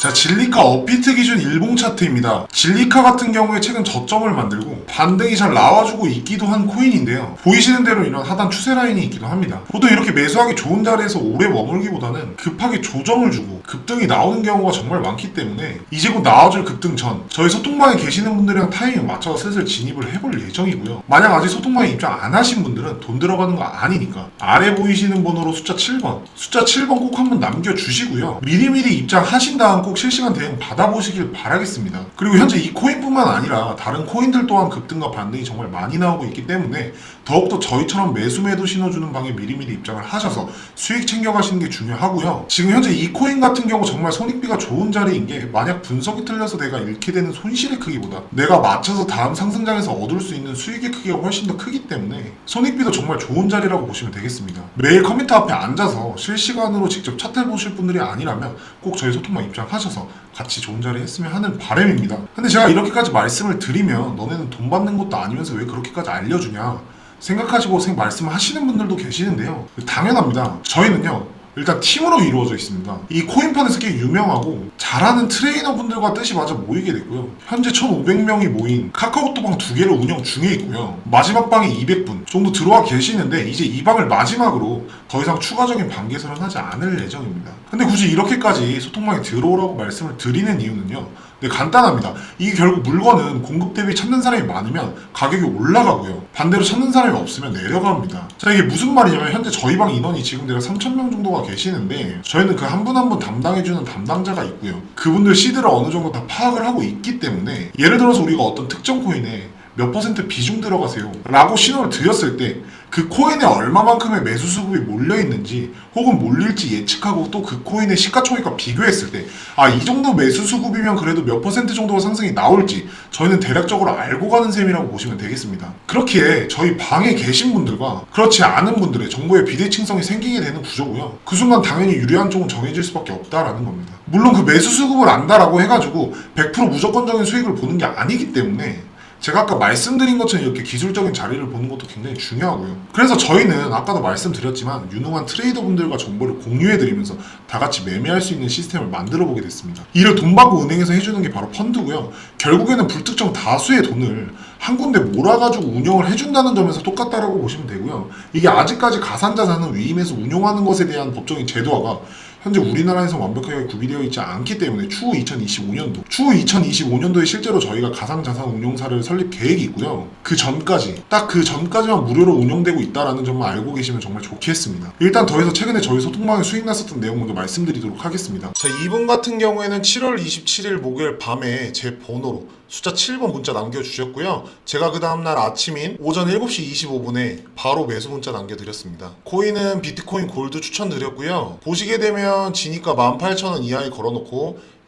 자, 진리카 업비트 기준 일봉 차트입니다. 진리카 같은 경우에 최근 저점을 만들고 반등이 잘 나와주고 있기도 한 코인인데요. 보이시는 대로 이런 하단 추세 라인이 있기도 합니다. 보통 이렇게 매수하기 좋은 자리에서 오래 머물기보다는 급하게 조정을 주고 급등이 나오는 경우가 정말 많기 때문에 이제 곧 나와줄 급등 전 저희 소통방에 계시는 분들이랑 타이밍 맞춰서 슬슬 진입을 해볼 예정이고요. 만약 아직 소통방에 입장 안 하신 분들은 돈 들어가는 거 아니니까 아래 보이시는 번호로 숫자 7번 숫자 7번 꼭 한번 남겨주시고요. 미리미리 입장하신 다음 꼭 실시간 대응 받아보시길 바라겠습니다. 그리고 현재 이 코인뿐만 아니라 다른 코인들 또한 급등과 반등이 정말 많이 나오고 있기 때문에 더욱더 저희처럼 매수 매도 신호주는 방에 미리미리 입장을 하셔서 수익 챙겨가시는 게 중요하고요. 지금 현재 이 코인 같은 경우 정말 손익비가 좋은 자리인 게 만약 분석이 틀려서 내가 잃게 되는 손실의 크기보다 내가 맞춰서 다음 상승장에서 얻을 수 있는 수익의 크기가 훨씬 더 크기 때문에 손익비도 정말 좋은 자리라고 보시면 되겠습니다. 매일 컴퓨터 앞에 앉아서 실시간으로 직접 차트를 보실 분들이 아니라면 꼭 저희 소통방 입장하셔서 같이 좋은 자리 했으면 하는 바람입니다. 근데 제가 이렇게까지 말씀을 드리면 너네는 돈 받는 것도 아니면서 왜 그렇게까지 알려주냐 생각하시고 생 말씀하시는 분들도 계시는데요. 당연합니다. 저희는요. 일단 팀으로 이루어져 있습니다. 이 코인판에서 꽤 유명하고 잘하는 트레이너 분들과 뜻이 맞아 모이게 됐고요. 현재 1,500명이 모인 카카오톡 방 두 개를 운영 중에 있고요. 마지막 방에 200분 정도 들어와 계시는데 이제 이 방을 마지막으로 더 이상 추가적인 방 개설은 하지 않을 예정입니다. 근데 굳이 이렇게까지 소통방에 들어오라고 말씀을 드리는 이유는요. 네, 간단합니다. 이게 결국 물건은 공급 대비 찾는 사람이 많으면 가격이 올라가고요. 반대로 찾는 사람이 없으면 내려갑니다. 자, 이게 무슨 말이냐면 현재 저희 방 인원이 지금 내가 3,000명 정도가 계시는데 저희는 그 한 분 한 분 담당해주는 담당자가 있고요. 그분들 시드를 어느 정도 다 파악을 하고 있기 때문에 예를 들어서 우리가 어떤 특정 코인에 몇 퍼센트 비중 들어가세요 라고 신호를 드렸을 때 그 코인에 얼마만큼의 매수 수급이 몰려 있는지 혹은 몰릴지 예측하고 또 그 코인의 시가총액과 비교했을 때 아 이 정도 매수 수급이면 그래도 몇 퍼센트 정도가 상승이 나올지 저희는 대략적으로 알고 가는 셈이라고 보시면 되겠습니다. 그렇기에 저희 방에 계신 분들과 그렇지 않은 분들의 정보의 비대칭성이 생기게 되는 구조고요. 그 순간 당연히 유리한 쪽은 정해질 수밖에 없다라는 겁니다. 물론 그 매수 수급을 안다라고 해가지고 100% 무조건적인 수익을 보는 게 아니기 때문에 제가 아까 말씀드린 것처럼 이렇게 기술적인 자리를 보는 것도 굉장히 중요하고요. 그래서 저희는 아까도 말씀드렸지만 유능한 트레이더분들과 정보를 공유해드리면서 다 같이 매매할 수 있는 시스템을 만들어 보게 됐습니다. 이를 돈 받고 은행에서 해주는 게 바로 펀드고요. 결국에는 불특정 다수의 돈을 한 군데 몰아가지고 운영을 해준다는 점에서 똑같다라고 보시면 되고요. 이게 아직까지 가산자산을 위임해서 운용하는 것에 대한 법적인 제도화가 현재 우리나라에서 완벽하게 구비되어 있지 않기 때문에 추후 2025년도, 추후 2025년도에 실제로 저희가 가상자산 운용사를 설립 계획이 있고요. 그 전까지, 딱 그 전까지만 무료로 운영되고 있다라는 점만 알고 계시면 정말 좋겠습니다. 일단 더해서 최근에 저희 소통방에 수익 났었던 내용 먼저 말씀드리도록 하겠습니다. 자, 이분 같은 경우에는 7월 27일 목요일 밤에 제 번호로 숫자 7번 문자 남겨주셨고요. 제가 그 다음날 아침인 오전 7시 25분에 바로 매수 문자 남겨드렸습니다. 코인은 비트코인 골드 추천드렸고요. 보시게 되면 지니까 18,000원 이하에 걸어놓고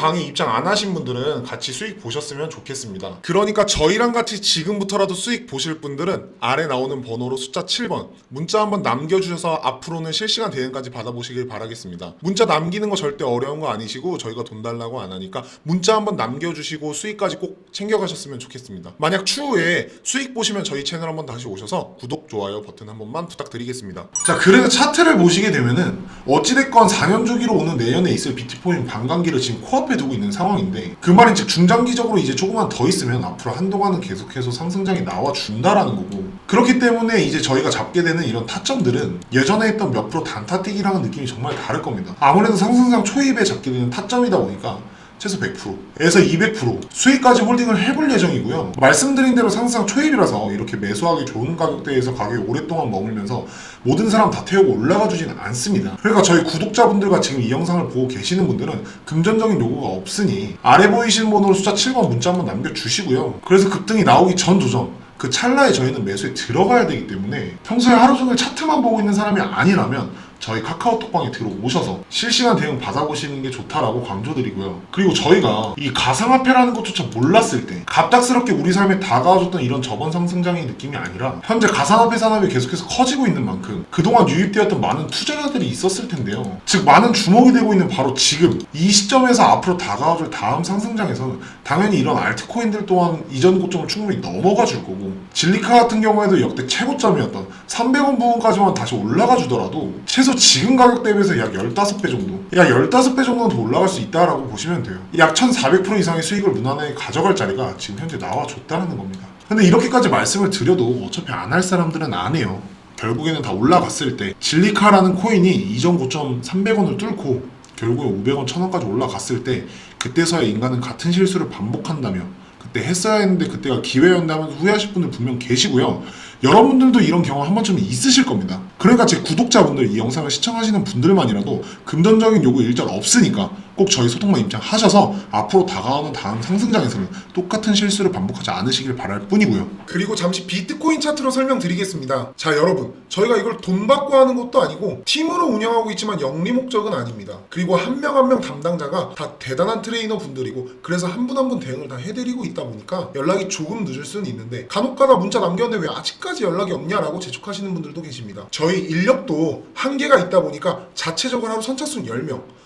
방에 입장 안 하신 분들은 같이 수익 보셨으면 좋겠습니다. 그러니까 저희랑 같이 지금부터라도 수익 보실 분들은 아래 나오는 번호로 숫자 7번 문자 한번 남겨주셔서 앞으로는 실시간 대응까지 받아보시길 바라겠습니다. 문자 남기는 거 절대 어려운 거 아니시고 저희가 돈 달라고 안 하니까 문자 한번 남겨주시고 수익까지 꼭 챙겨가셨으면 좋겠습니다. 만약 추후에 수익 보시면 저희 채널 한번 다시 오셔서 구독, 좋아요 버튼 한 번만 부탁드리겠습니다. 자, 그래서 차트를 보시게 되면은 어찌됐건 4년 주기로 오는 내년에 있을 비트코인 반감기를 지금 코앞에 코앞에 두고 있는 상황인데 그 말인즉 중장기적으로 이제 조금만 더 있으면 앞으로 한동안은 계속해서 상승장이 나와 준다라는 거고 그렇기 때문에 이제 저희가 잡게 되는 이런 타점들은 예전에 했던 몇 프로 단타 뛰기랑은 느낌이 정말 다를 겁니다. 아무래도 상승장 초입에 잡게 되는 타점이다 보니까 최소 100%에서 200% 수익까지 홀딩을 해볼 예정이고요. 말씀드린 대로 상승 초입이라서 이렇게 매수하기 좋은 가격대에서 가격이 오랫동안 머물면서 모든 사람 다 태우고 올라가 주지는 않습니다. 그러니까 저희 구독자분들과 지금 이 영상을 보고 계시는 분들은 금전적인 요구가 없으니 아래 보이시는 번호로 숫자 7번 문자 한번 남겨주시고요. 그래서 급등이 나오기 전 도전 그 찰나에 저희는 매수에 들어가야 되기 때문에 평소에 하루 종일 차트만 보고 있는 사람이 아니라면 저희 카카오톡방에 들어오셔서 실시간 대응 받아보시는 게 좋다라고 강조드리고요. 그리고 저희가 이 가상화폐라는 것조차 몰랐을 때 갑작스럽게 우리 삶에 다가와줬던 이런 저번 상승장의 느낌이 아니라 현재 가상화폐 산업이 계속해서 커지고 있는 만큼 그동안 유입되었던 많은 투자자들이 있었을 텐데요. 즉 많은 주목이 되고 있는 바로 지금 이 시점에서 앞으로 다가와줄 다음 상승장에서는 당연히 이런 알트코인들 또한 이전 고점을 충분히 넘어가 줄 거고 진리카 같은 경우에도 역대 최고점이었던 300원 부분까지만 다시 올라가 주더라도 최소 지금 가격 대비해서 약 15배 정도? 약 15배 정도는 더 올라갈 수 있다라고 보시면 돼요. 약 1400% 이상의 수익을 무난하게 가져갈 자리가 지금 현재 나와줬다는 겁니다. 근데 이렇게까지 말씀을 드려도 어차피 안 할 사람들은 안 해요. 결국에는 다 올라갔을 때 진리카라는 코인이 이전 고점 300원을 뚫고 결국에 500원, 1000원까지 올라갔을 때 그때서야 인간은 같은 실수를 반복한다며 그때 했어야 했는데 그때가 기회였다면 후회하실 분들 분명 계시고요. 여러분들도 이런 경험 한 번쯤은 있으실 겁니다. 그러니까 제 구독자분들 이 영상을 시청하시는 분들만이라도 금전적인 요구 일절 없으니까 꼭 저희 소통만 입장하셔서 앞으로 다가오는 다음 상승장에서는 똑같은 실수를 반복하지 않으시길 바랄 뿐이고요. 그리고 잠시 비트코인 차트로 설명드리겠습니다. 자 여러분 저희가 이걸 돈 받고 하는 것도 아니고 팀으로 운영하고 있지만 영리 목적은 아닙니다. 그리고 한 명 한 명 담당자가 다 대단한 트레이너 분들이고 그래서 한 분 한 분 대응을 다 해드리고 있다 보니까 연락이 조금 늦을 수는 있는데 간혹가다 문자 남겼는데 왜 아직까지 연락이 없냐라고 재촉하시는 분들도 계십니다. 저희 인력도 한계가 있다 보니까 자체적으로 하루 선착순 10명